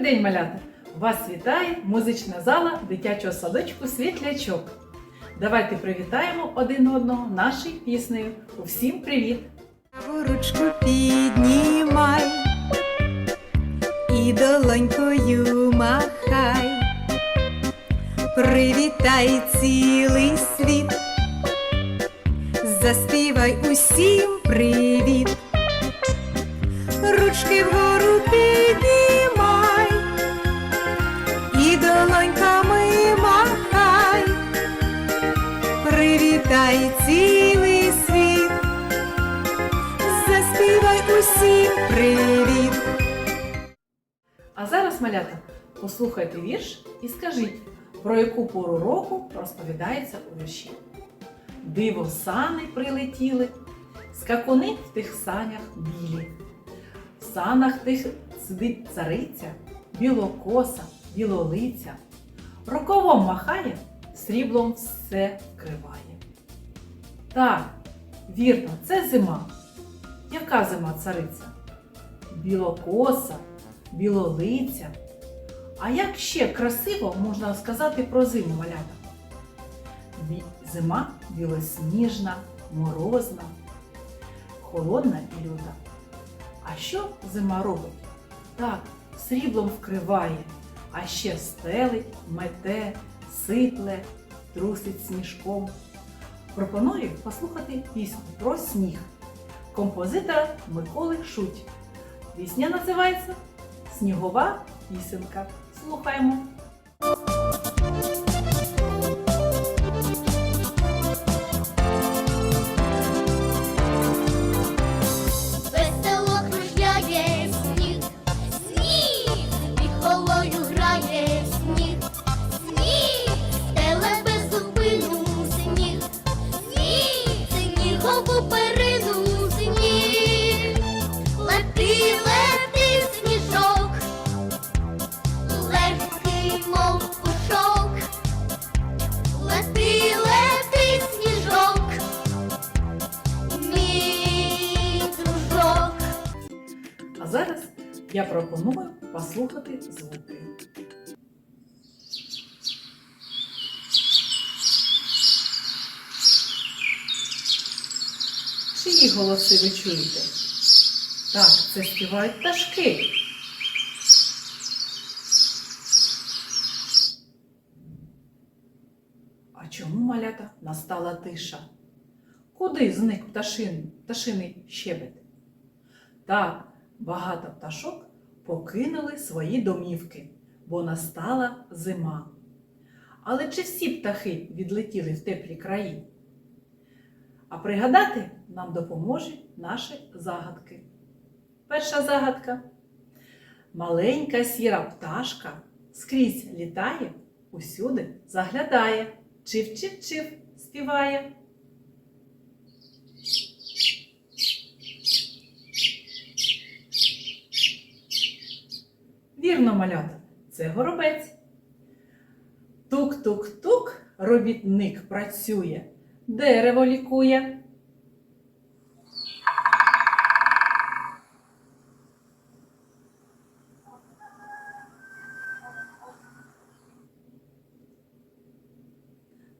Добрий день, малята! Вас вітає музична зала дитячого садочку Світлячок. Давайте привітаємо один одного нашою піснею. Усім привіт! Ручку піднімай і долонькою махай, привітай цілий світ, заспівай усім привіт, ручки вгору піднімай зараз, малята, послухайте вірш і скажіть, про яку пору року розповідається у вірші. Диво сани прилетіли, скакуни в тих санях білі. В санах тих сидить цариця, білокоса, білолиця. Рукавом махає, сріблом все вкриває. Так, вірно, це зима. Яка зима цариця? Білокоса, білолиця. А як ще красиво можна сказати про зиму малята? Зима білосніжна, морозна, холодна і люта. А що зима робить? Так, сріблом вкриває, а ще стелить, мете, сипле, трусить сніжком. Пропоную послухати пісню про сніг композитора Миколи Шуть. Пісня називається Снігова пісенка. Слухаємо. Я пропоную послухати звуки. Чиї голоси ви чуєте? Так, це співають пташки. А чому малята настала тиша? Куди зник пташин, пташиний щебет? Так, багато пташок покинули свої домівки, бо настала зима. Але чи всі птахи відлетіли в теплі краї? А пригадати нам допоможуть наші загадки. Перша загадка. Маленька сіра пташка скрізь літає, усюди заглядає, чив-чив-чив співає. Вірно, малята, це горобець. Тук-тук-тук, робітник працює, дерево лікує.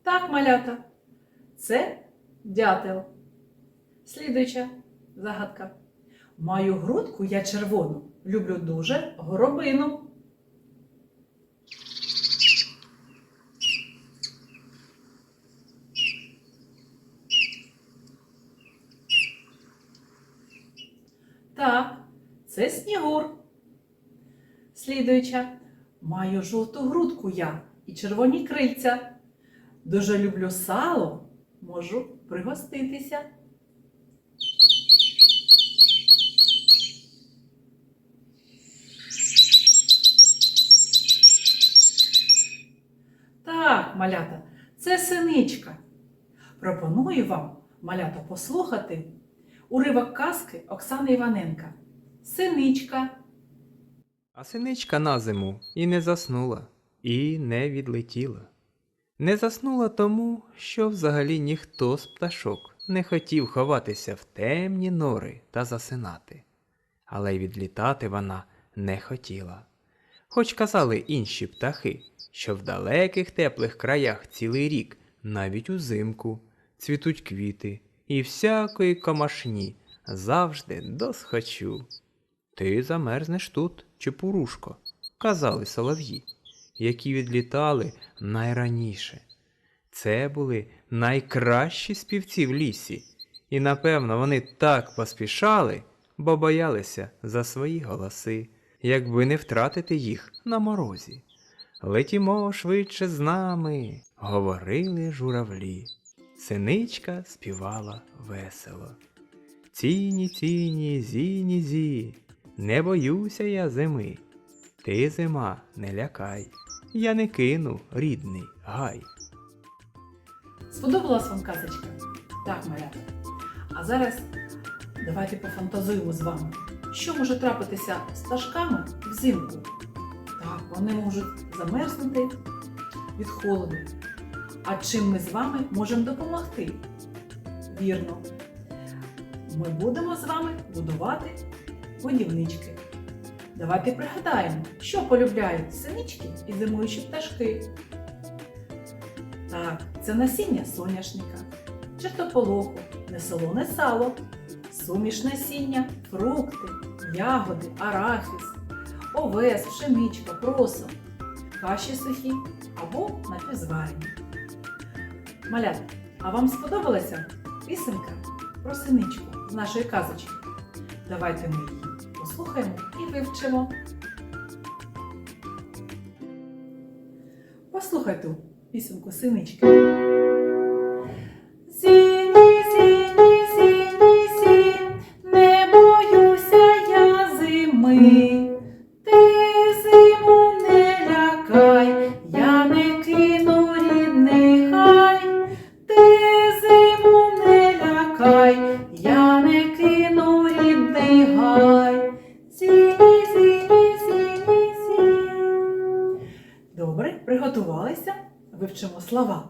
Так, малята, це дятел. Слідуюча загадка. Маю грудку я червону, люблю дуже горобину. Так, це снігур. Слідуюча. Маю жовту грудку я і червоні крильця. Дуже люблю сало, можу пригоститися. Синичка. Пропоную вам, малята, послухати уривок казки Оксани Іваненка. Синичка. А синичка на зиму і не заснула, і не відлетіла. Не заснула тому, що взагалі ніхто з пташок не хотів ховатися в темні нори та засинати. Але й відлітати вона не хотіла. Хоч казали інші птахи, що в далеких теплих краях цілий рік, навіть узимку, цвітуть квіти і всякої комашні завжди досхочу. Ти замерзнеш тут, чепурушко, казали солов'ї, які відлітали найраніше. Це були найкращі співці в лісі, і напевно вони так поспішали, бо боялися за свої голоси, якби не втратити їх на морозі. Летімо швидше з нами, говорили журавлі. Синичка співала весело. Ціні, ціні, зіні, зі, не боюся я зими. Ти зима, не лякай, я не кину рідний гай. Сподобалась вам казочка? Так, малята. А зараз давайте пофантазуємо з вами, що може трапитися з пташками взимку. Так, вони можуть замерзнути від холоду. А чим ми з вами можемо допомогти? Вірно. Ми будемо з вами будувати годівнички. Давайте пригадаємо, що полюбляють синички і зимуючі пташки. Так, це насіння соняшника, чертополоху, не солоне сало, суміш насіння, фрукти, ягоди, арахіс, овес, пшеничка, просо, каші сухі або напівзварені. Малята, а вам сподобалася пісенька про синичку з нашої казочки? Давайте ми її послухаємо і вивчимо. Послухайте пісенку синички. Зіні, приготувалися? Вивчимо слова.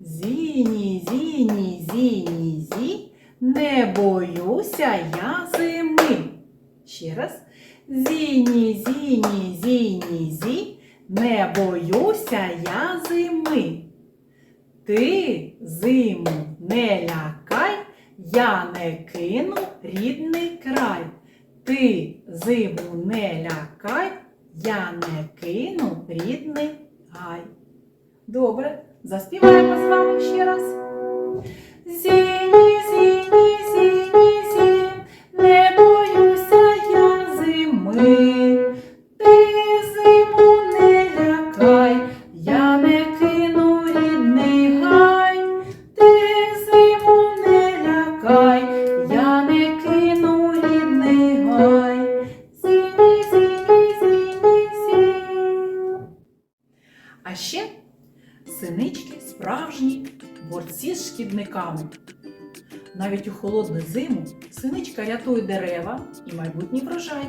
Зіні, зіні, зіні, зі, не боюся я зими. Ще раз. Зіні, зіні, зіні, зі, не боюся я зими. Ти зиму не лякай, я не кину рідний край. Ти зиму не лякай, я не кину рідний гай. Добре, заспіваємо з вами ще раз. Зіні, холодну зиму синичка рятує дерева і майбутній врожай,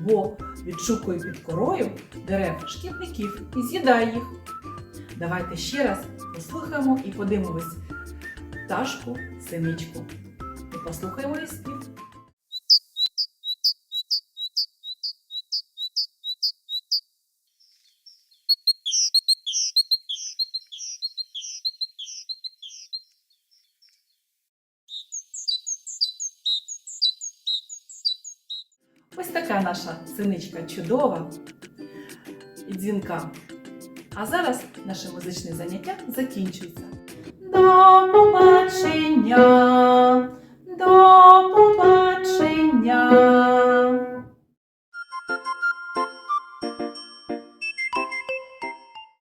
бо відшукує під корою дерев шкідників і з'їдає їх. Давайте ще раз послухаємо і подивимось пташку синичку. І послухаємо її. така наша синичка чудова і дзвінка. А зараз наше музичне заняття закінчується. До побачення! До побачення!